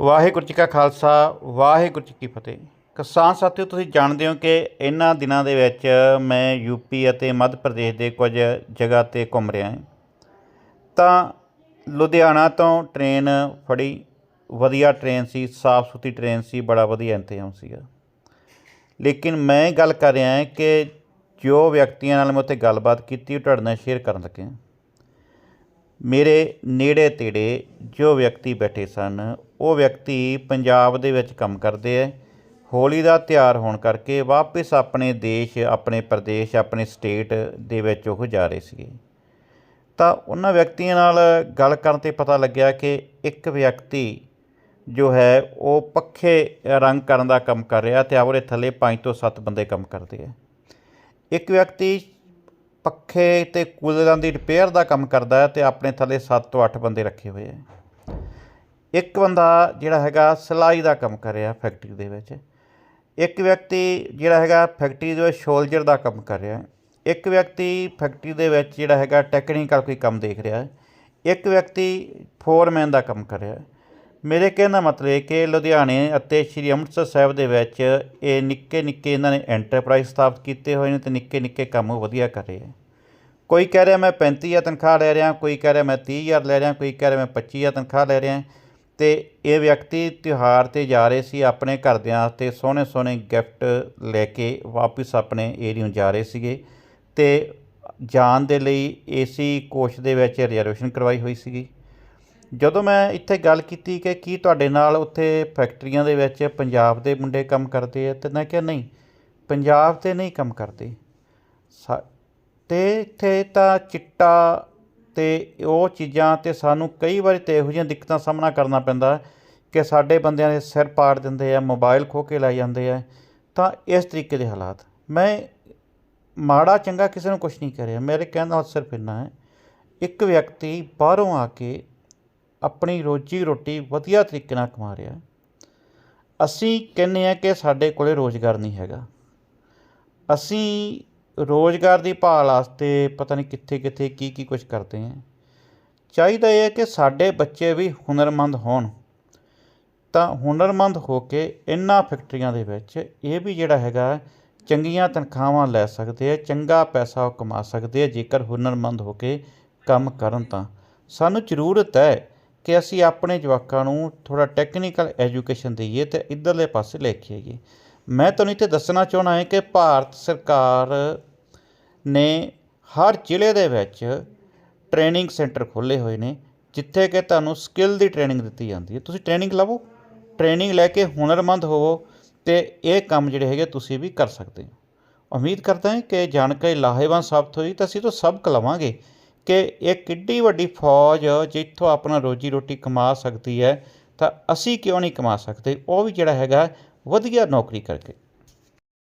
ਵਾਹਿਗੁਰੂ ਜੀ ਕਾ ਖਾਲਸਾ, ਵਾਹਿਗੁਰੂ ਜੀ ਕੀ ਫਤਿਹ। ਕਿਸਾਨ ਸਾਥੀਓ, ਤੁਸੀਂ ਜਾਣਦੇ ਹੋ ਕਿ ਇਹਨਾਂ ਦਿਨਾਂ ਦੇ ਵਿੱਚ ਮੈਂ ਯੂਪੀ ਅਤੇ ਮੱਧ ਪ੍ਰਦੇਸ਼ ਦੇ ਕੁਝ ਜਗ੍ਹਾ ਤੇ ਘੁੰਮ ਰਿਹਾ ਹਾਂ। ਤਾਂ ਲੁਧਿਆਣਾ ਤੋਂ ਟ੍ਰੇਨ ਫੜੀ, ਵਧੀਆ ਟ੍ਰੇਨ ਸੀ ਸਾਫ਼ ਸੁਥਰੀ ਟ੍ਰੇਨ ਸੀ, ਬੜਾ ਵਧੀਆ ਇੰਤਜ਼ਾਮ ਸੀਗਾ। ਲੇਕਿਨ ਮੈਂ ਗੱਲ ਕਰ ਰਿਹਾ ਹਾਂ ਕਿ ਜੋ ਵਿਅਕਤੀਆਂ ਨਾਲ ਮੈਂ ਉੱਥੇ ਗੱਲਬਾਤ ਕੀਤੀ, ਉਹ ਤੁਹਾਡੇ ਨਾਲ ਸ਼ੇਅਰ ਕਰਨ ਲੱਗਿਆ ਮੇਰੇ ਨੇੜੇ ਤੇੜੇ ਜੋ ਵਿਅਕਤੀ ਬੈਠੇ ਸਨ, ਉਹ ਵਿਅਕਤੀ ਪੰਜਾਬ ਦੇ ਵਿੱਚ ਕੰਮ ਕਰਦੇ ਹੈ ਹੋਲੀ ਦਾ ਤਿਉਹਾਰ ਹੋਣ ਕਰਕੇ ਵਾਪਸ ਆਪਣੇ ਦੇਸ਼, ਆਪਣੇ ਪ੍ਰਦੇਸ਼, ਆਪਣੇ ਸਟੇਟ ਦੇ ਵਿੱਚ ਉਹ ਜਾ ਰਹੇ ਸੀਗੇ। ਤਾਂ ਉਹਨਾਂ ਵਿਅਕਤੀਆਂ ਨਾਲ ਗੱਲ ਕਰਨ ਤੇ ਪਤਾ ਲੱਗਿਆ ਕਿ ਇੱਕ ਵਿਅਕਤੀ ਜੋ ਹੈ, ਉਹ ਪੱਖੇ ਰੰਗ ਕਰਨ ਦਾ ਕੰਮ ਕਰ ਰਿਹਾ ਤੇ ਉਹਦੇ ਥੱਲੇ 5 ਤੋਂ 7 ਬੰਦੇ ਕੰਮ ਕਰਦੇ ਆ ਇੱਕ ਵਿਅਕਤੀ ਪੱਖੇ ਤੇ ਕੂਲਰਾਂ ਦੀ ਰਿਪੇਅਰ ਦਾ ਕੰਮ ਕਰਦਾ ਹੈ ਤੇ ਆਪਣੇ ਥੱਲੇ 7 ਤੋਂ 8 ਬੰਦੇ ਰੱਖੇ ਹੋਏ ਹੈ। ਇੱਕ ਬੰਦਾ ਜਿਹੜਾ ਹੈਗਾ ਸਿਲਾਈ ਦਾ ਕੰਮ ਕਰ ਰਿਹਾ ਫੈਕਟਰੀ ਦੇ ਵਿੱਚ। ਇੱਕ ਵਿਅਕਤੀ ਜਿਹੜਾ ਹੈਗਾ ਫੈਕਟਰੀ ਦੇ ਵਿੱਚ ਸ਼ੋਲਜਰ ਦਾ ਕੰਮ ਕਰ ਰਿਹਾ ਇੱਕ ਵਿਅਕਤੀ ਫੈਕਟਰੀ ਦੇ ਵਿੱਚ ਜਿਹੜਾ ਹੈਗਾ ਟੈਕਨੀਕਲ ਕੋਈ ਕੰਮ ਦੇਖ ਰਿਹਾ ਹੈ। ਇੱਕ ਵਿਅਕਤੀ ਫੋਰਮੈਨ ਦਾ ਕੰਮ ਕਰ ਰਿਹਾ ਹੈ। ਮੇਰੇ ਕਹਿਣ ਦਾ ਮਤਲਬ ਹੈ ਕਿ ਲੁਧਿਆਣੇ ਅਤੇ ਸ਼੍ਰੀ ਅੰਮ੍ਰਿਤਸਰ ਸਾਹਿਬ ਦੇ ਵਿੱਚ ਇਹ ਨਿੱਕੇ ਨਿੱਕੇ ਇਹਨਾਂ ਨੇ ਐਂਟਰਪ੍ਰਾਈਜ਼ ਸਥਾਪਿਤ ਕੀਤੇ ਹੋਏ ਨੇ ਤੇ ਨਿੱਕੇ ਨਿੱਕੇ ਕੰਮ ਵਧੀਆ ਕਰ ਰਹੇ ਹੈ ਕੋਈ ਕਹਿ ਰਿਹਾ ਮੈਂ 35000 ਤਨਖਾਹ ਲੈ ਰਿਹਾ, ਕੋਈ ਕਹਿ ਰਿਹਾ ਮੈਂ 30000 ਲੈ ਰਿਹਾ, ਕੋਈ ਕਹਿ ਰਿਹਾ ਮੈਂ 25000 ਤਨਖਾਹ ਲੈ ਰਿਹਾ। ਤੇ ਇਹ ਵਿਅਕਤੀ ਤਿਉਹਾਰ ਤੇ ਜਾ ਰਹੇ ਸੀ, ਆਪਣੇ ਘਰਦਿਆਂ ਵਾਸਤੇ ਸੋਹਣੇ ਸੋਹਣੇ ਗਿਫਟ ਲੈ ਕੇ ਵਾਪਸ ਆਪਣੇ ਏਰੀਆ ਜਾ ਰਹੇ ਸੀਗੇ। ਤੇ ਜਾਣ ਦੇ ਲਈ ਏਸੀ ਕੋਚ ਦੇ ਵਿੱਚ ਰਿਜ਼ਰਵੇਸ਼ਨ ਕਰਵਾਈ ਹੋਈ ਸੀਗੀ। ਜਦੋਂ ਮੈਂ ਇੱਥੇ ਗੱਲ ਕੀਤੀ ਕਿ ਕੀ ਤੁਹਾਡੇ ਨਾਲ ਉੱਥੇ ਫੈਕਟਰੀਆਂ ਦੇ ਵਿੱਚ ਪੰਜਾਬ ਦੇ ਮੁੰਡੇ ਕੰਮ ਕਰਦੇ ਆ, ਤੇ ਮੈਂ ਕਿਹਾ ਨਹੀਂ, ਪੰਜਾਬ ਤੇ ਨਹੀਂ ਕੰਮ ਕਰਦੇ। ਸਾ, ਤੇ ਇੱਥੇ ਤਾਂ ਚਿੱਟਾ ਤੇ ਉਹ ਚੀਜ਼ਾਂ ਤੇ ਸਾਨੂੰ ਕਈ ਵਾਰੀ ਤੇ ਇਹੋ ਜਿਹੀਆਂ ਦਿੱਕਤਾਂ ਸਾਹਮਣਾ ਕਰਨਾ ਪੈਂਦਾ ਕਿ ਸਾਡੇ ਬੰਦਿਆਂ ਦੇ ਸਿਰ ਪਾੜ ਦਿੰਦੇ ਆ, ਮੋਬਾਈਲ ਖੋ ਕੇ ਲੈ ਜਾਂਦੇ ਆ, ਤਾਂ ਇਸ ਤਰੀਕੇ ਦੇ ਹਾਲਾਤ। ਮੈਂ ਮਾੜਾ ਚੰਗਾ ਕਿਸੇ ਨੂੰ ਕੁਝ ਨਹੀਂ ਕਰਿਆ। ਮੇਰੇ ਕਹਿਣ ਦਾ ਸਿਰਫ ਇੰਨਾ ਹੈ, ਇੱਕ ਵਿਅਕਤੀ ਬਾਹਰੋਂ ਆ ਕੇ ਆਪਣੀ ਰੋਜੀ ਰੋਟੀ ਵਧੀਆ ਤਰੀਕੇ ਨਾਲ ਕਮਾ ਰਿਹਾ। ਅਸੀਂ ਕਹਿੰਦੇ ਆ ਕਿ ਸਾਡੇ ਕੋਲੇ ਰੋਜ਼ਗਾਰ ਨਹੀਂ ਹੈਗਾ। ਅਸੀਂ ਰੋਜ਼ਗਾਰ ਦੀ ਭਾਲ ਵਾਸਤੇ ਪਤਾ ਨਹੀਂ ਕਿੱਥੇ ਕਿੱਥੇ ਕੀ ਕੀ ਕੁਝ ਕਰਦੇ ਆ ਚਾਹੀਦਾ ਇਹ ਹੈ ਕਿ ਸਾਡੇ ਬੱਚੇ ਵੀ ਹੁਨਰਮੰਦ ਹੋਣ। ਤਾਂ ਹੁਨਰਮੰਦ ਹੋ ਕੇ ਇਹਨਾਂ ਫੈਕਟਰੀਆਂ ਦੇ ਵਿੱਚ ਇਹ ਵੀ ਜਿਹੜਾ ਹੈਗਾ ਚੰਗੀਆਂ ਤਨਖਾਹਾਂ ਲੈ ਸਕਦੇ ਆ, ਚੰਗਾ ਪੈਸਾ ਉਹ ਕਮਾ ਸਕਦੇ ਆ ਜੇਕਰ ਹੁਨਰਮੰਦ ਹੋ ਕੇ ਕੰਮ ਕਰਨ ਤਾਂ। ਸਾਨੂੰ ਜ਼ਰੂਰਤ ਹੈ ਕਿ ਅਸੀਂ ਆਪਣੇ ਜਵਾਕਾਂ ਨੂੰ ਥੋੜਾ ਟੈਕਨੀਕਲ ਐਜੂਕੇਸ਼ਨ ਦਈਏ ਤੇ ਇਧਰਲੇ ਪਾਸੇ ਲੈ ਕੇ ਆਈਏ। ਮੈਂ ਤੁਹਾਨੂੰ ਇੱਥੇ ਦੱਸਣਾ ਚਾਹੁੰਦਾ ਹੈ ਕਿ ਭਾਰਤ ਸਰਕਾਰ ਨੇ ਹਰ ਜ਼ਿਲ੍ਹੇ ਦੇ ਵਿੱਚ ਟ੍ਰੇਨਿੰਗ ਸੈਂਟਰ ਖੋਲ੍ਹੇ ਹੋਏ ਨੇ, ਜਿੱਥੇ ਕਿ ਤੁਹਾਨੂੰ ਸਕਿੱਲ ਦੀ ਟ੍ਰੇਨਿੰਗ ਦਿੱਤੀ ਜਾਂਦੀ ਹੈ। ਤੁਸੀਂ ਟ੍ਰੇਨਿੰਗ ਲਵੋ ਟ੍ਰੇਨਿੰਗ ਲੈ ਕੇ ਹੁਨਰਮੰਦ ਹੋਵੋ ਤੇ ਇਹ ਕੰਮ ਜਿਹੜੇ ਹੈਗੇ ਤੁਸੀਂ ਵੀ ਕਰ ਸਕਦੇ ਹੋ। ਉਮੀਦ ਕਰਦਾ ਹਾਂ ਕਿ ਜਾਣਕਾਰੀ ਲਾਹੇਵੰਦ ਸਾਬਤ ਹੋਈ ਤਾਂ ਅਸੀਂ ਤੋਂ ਸਬਕ ਲਵਾਂਗੇ। ਕਿ ਇਹ ਕਿੱਡੀ ਵੱਡੀ ਫੌਜ ਜਿੱਥੋਂ ਆਪਣਾ ਰੋਜੀ ਰੋਟੀ ਕਮਾ ਸਕਦੀ ਹੈ, ਤਾਂ ਅਸੀਂ ਕਿਉਂ ਨਹੀਂ ਕਮਾ ਸਕਦੇ? ਉਹ ਵੀ ਜਿਹੜਾ ਹੈਗਾ, ਵਧੀਆ ਨੌਕਰੀ ਕਰਕੇ।